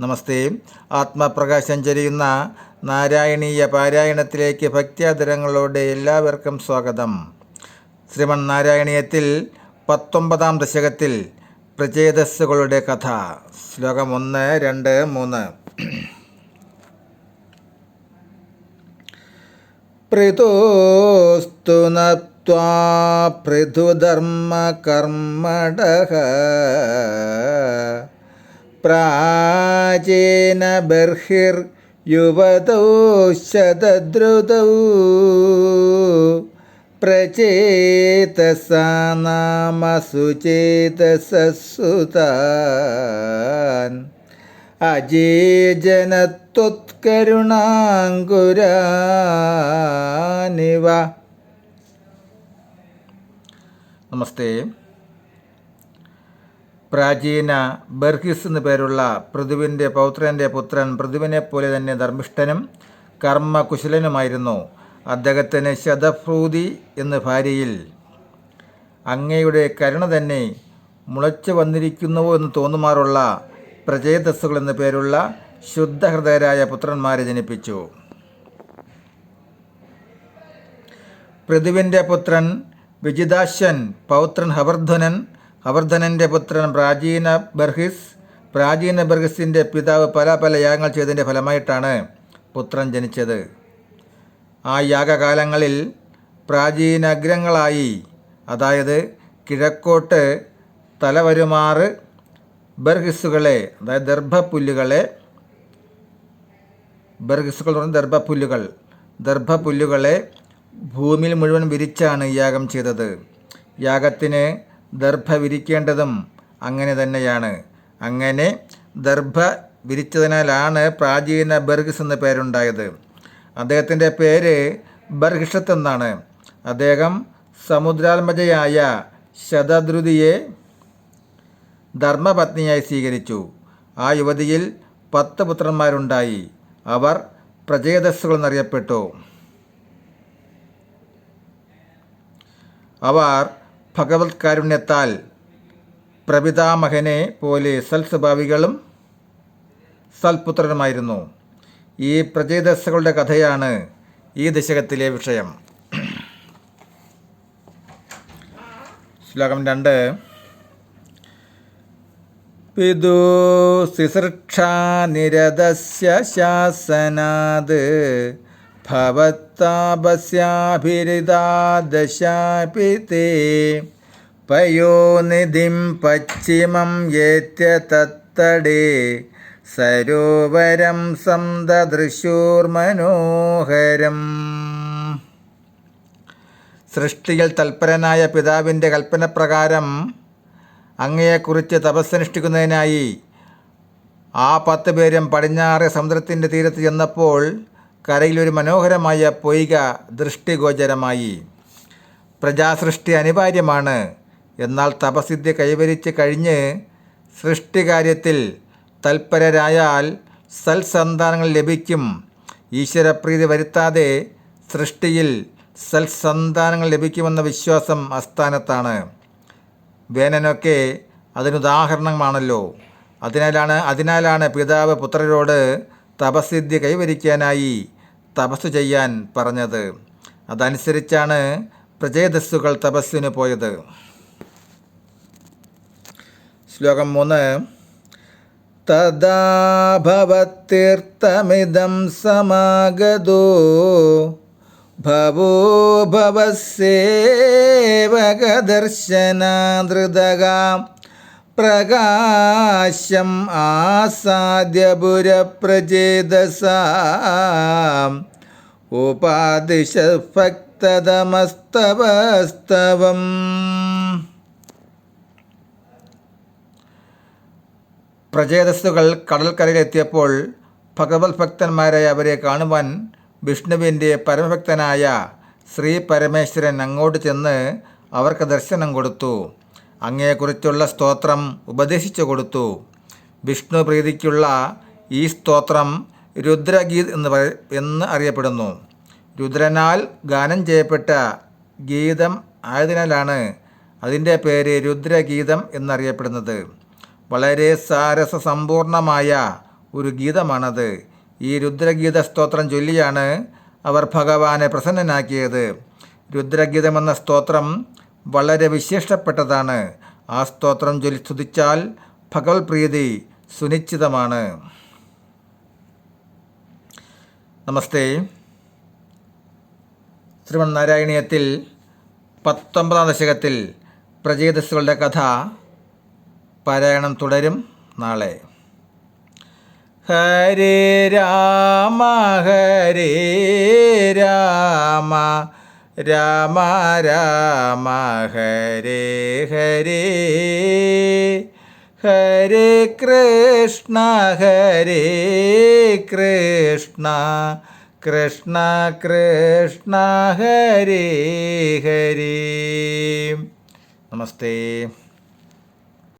നമസ്തേ. ആത്മപ്രകാശം ചൊരിയുന്ന നാരായണീയ പാരായണത്തിലേക്ക് ഭക്ത്യാദരങ്ങളോടെ എല്ലാവർക്കും സ്വാഗതം. ശ്രീമൺ നാരായണീയത്തിൽ പത്തൊമ്പതാം ദശകത്തിൽ പ്രചേതസ്സുകളുടെ കഥ. ശ്ലോകം ഒന്ന് രണ്ട് മൂന്ന്. പ്രതോസ്തു നത്വാ പൃഥുധർമ്മ കർമ്മടഃ പ്രാചീന ബർഹിർ യുവതൗ ശതദ്രുതൗ. പ്രചേതസാ അജീജനത്വത്കരുണാങ്കുരാനിവ. നമസ്തേ. പ്രാചീന ബർഹിസ് എന്നു പേരുള്ള പൃഥുവിന്റെ പൗത്രന്റെ പുത്രൻ പൃഥുവിനെ പോലെ തന്നെ ധർമ്മിഷ്ഠനും കർമ്മകുശലനുമായിരുന്നു. അദ്ദേഹത്തിന് ശതഭ്രൂതി എന്ന ഭാര്യയിൽ അങ്ങയുടെ കരുണ തന്നെ മുളച്ചു വന്നിരിക്കുന്നുവോ എന്ന് തോന്നുമാറുള്ള പ്രചേതസ്സുകൾ എന്നു പേരുള്ള ശുദ്ധഹൃദയരായ പുത്രന്മാരെ ജനിപ്പിച്ചു. പൃഥുവിന്റെ പുത്രൻ വിജിതാശ്വൻ പൗത്രൻ ഹവർധനൻ ഹവർധനന്റെ പുത്രൻ പ്രാചീന ബർഹിസ് പ്രാചീന ബർഹിസിന്റെ പിതാവ് പല പല യാഗങ്ങൾ ചെയ്തതിന്റെ ഫലമായിട്ടാണ് പുത്രൻ ജനിച്ചത്. ആ യാഗകാലങ്ങളിൽ പ്രാചീനഗ്രങ്ങളായി അതായത് കിഴക്കോട്ട് തലവരുമാറ് ബർഹിസുകളെ അതായത് ദർഭപ്പുല്ലുകളെ ബർഹിസുകൾ എന്ന് പറഞ്ഞാൽ ദർഭപ്പുല്ലുകൾ ദർഭപ്പുല്ലുകളെ ഭൂമിയിൽ മുഴുവൻ വിരിച്ചാണ് യാഗം ചെയ്തത്. യാഗത്തിന് ദർഭ വിരിക്കേണ്ടതും അങ്ങനെ തന്നെയാണ്. അങ്ങനെ ദർഭ വിരിച്ചതിനാലാണ് പ്രാചീന ബർഗിസ് എന്ന പേരുണ്ടായത്. അദ്ദേഹത്തിന്റെ പേര് ബർഹിഷത്ത് എന്നാണ്. അദ്ദേഹം സമുദ്രാത്മജയായ ശതദ്രുതിയെ ധർമ്മപത്നിയായി സ്വീകരിച്ചു. ആ യുവതിയിൽ പത്ത് പുത്രന്മാരുണ്ടായി. അവർ പ്രജേതസ്സുകൾ എന്നറിയപ്പെട്ടു. അവർ ഭഗവത് കാരുണ്യത്താൽ പ്രപിതാമഹനെ പോലെ സൽസ്വഭാവികളും സൽപുത്രനുമായിരുന്നു. ഈ പ്രചേതസ്സുകളുടെ കഥയാണ് ഈ ദശകത്തിലെ വിഷയം. ശ്ലോകം രണ്ട്. പിതു ശുശ്രൂഷാനിരതസ്യ ശാസനാത് തേ പയോനിധിം പശ്ചിമം ഏത്യ തത്തടി സരോവരം സന്തദൃശൂർമനോഹരം സൃഷ്ടിയിൽ തൽപരനായ പിതാവിന്റെ കൽപ്പനപ്രകാരം അങ്ങയെക്കുറിച്ച് തപസ്സനുഷ്ഠിക്കുന്നതിനായി ആ പത്ത് പേരും പടിഞ്ഞാറ് സമുദ്രത്തിന്റെ തീരത്ത് ചെന്നപ്പോൾ കരയിലൊരു മനോഹരമായ പൊയ്ക ദൃഷ്ടിഗോചരമായി. പ്രജാസൃഷ്ടി അനിവാര്യമാണ്. എന്നാൽ തപസിദ്ധി കൈവരിച്ച് കഴിഞ്ഞ് സൃഷ്ടികാര്യത്തിൽ തൽപരരായാൽ സൽസന്താനങ്ങൾ ലഭിക്കും. ഈശ്വരപ്രീതി വരുത്താതെ സൃഷ്ടിയിൽ സൽസന്താനങ്ങൾ ലഭിക്കുമെന്ന വിശ്വാസം അസ്ഥാനത്താണ് വേനനൊക്കെ അതിനുദാഹരണമാണല്ലോ. അതിനാലാണ് അതിനാലാണ് പിതാവ് പുത്രരോട് തപസിദ്ധി കൈവരിക്കാനായി തപസ് ചെയ്യാൻ പറഞ്ഞത്. അതനുസരിച്ചാണ് പ്രജയദസ്സുകൾ തപസ്സിന് പോയത്. ശ്ലോകം മൂന്ന്. തദാ ഭവത്തീർത്ഥമിദം സമാഗതോ ഭവോ ഭവസേവകദർശനാദൃതകാം പ്രകാശം ആസാദ്യപുരപ്രചേതസാം ഉപാദിശക്തമസ്തവസ്തവം പ്രചേതസ്സുകൾ കടൽക്കരയിലെത്തിയപ്പോൾ ഭഗവത് ഭക്തന്മാരായ അവരെ കാണുവാൻ വിഷ്ണുവിന്റെ പരമഭക്തനായ ശ്രീ പരമേശ്വരൻ അങ്ങോട്ട് ചെന്ന് അവർക്ക് ദർശനം കൊടുത്തു. അങ്ങയെക്കുറിച്ചുള്ള സ്തോത്രം ഉപദേശിച്ചു കൊടുത്തു. വിഷ്ണു പ്രീതിക്കുള്ള ഈ സ്തോത്രം രുദ്രഗീത് എന്ന് പറ എന്ന് അറിയപ്പെടുന്നു. രുദ്രനാൽ ഗാനം ചെയ്യപ്പെട്ട ഗീതം ആയതിനാലാണ് അതിന്റെ പേര് രുദ്രഗീതം എന്നറിയപ്പെടുന്നത്. വളരെ സാരസസമ്പൂർണമായ ഒരു ഗീതമാണത്. ഈ രുദ്രഗീത സ്തോത്രം ചൊല്ലിയാണ് അവർ ഭഗവാനെ പ്രസന്നനാക്കിയത്. രുദ്രഗീതമെന്ന സ്തോത്രം വളരെ വിശേഷപ്പെട്ടതാണ്. ആ സ്തോത്രം ചൊല്ലി സ്തുതിച്ചാൽ ഭഗവത് പ്രീതി സുനിശ്ചിതമാണ്. നമസ്തേ. ശ്രീമന്നാരായണീയത്തിൽ പത്തൊമ്പതാം ദശകത്തിൽ പ്രചേതസ്സുകളുടെ കഥ പാരായണം തുടരും നാളെ. ഹരേ രാമ ഹരേ രാമ രാമ രാമ ഹരേ ഹരേ. ഹരേ കൃഷ്ണ ഹരേ കൃഷ്ണ. കൃഷ്ണ കൃഷ്ണ ഹരേ ഹരേ. നമസ്തേ.